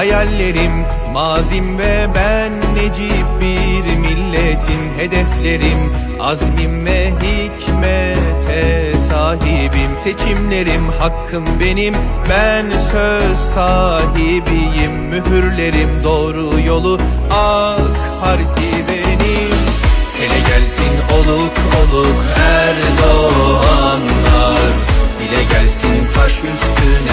hayallerim Mazim ve ben necip bir milletin hedeflerim. Azmim ve hikmete sahibim. Seçimlerim hakkım benim. Ben söz sahibiyim. Mühürlerim doğru yolu. AK Parti benim. Hele gelsin oluk oluk Erdoğanlar. Dile gelsin taş üstüne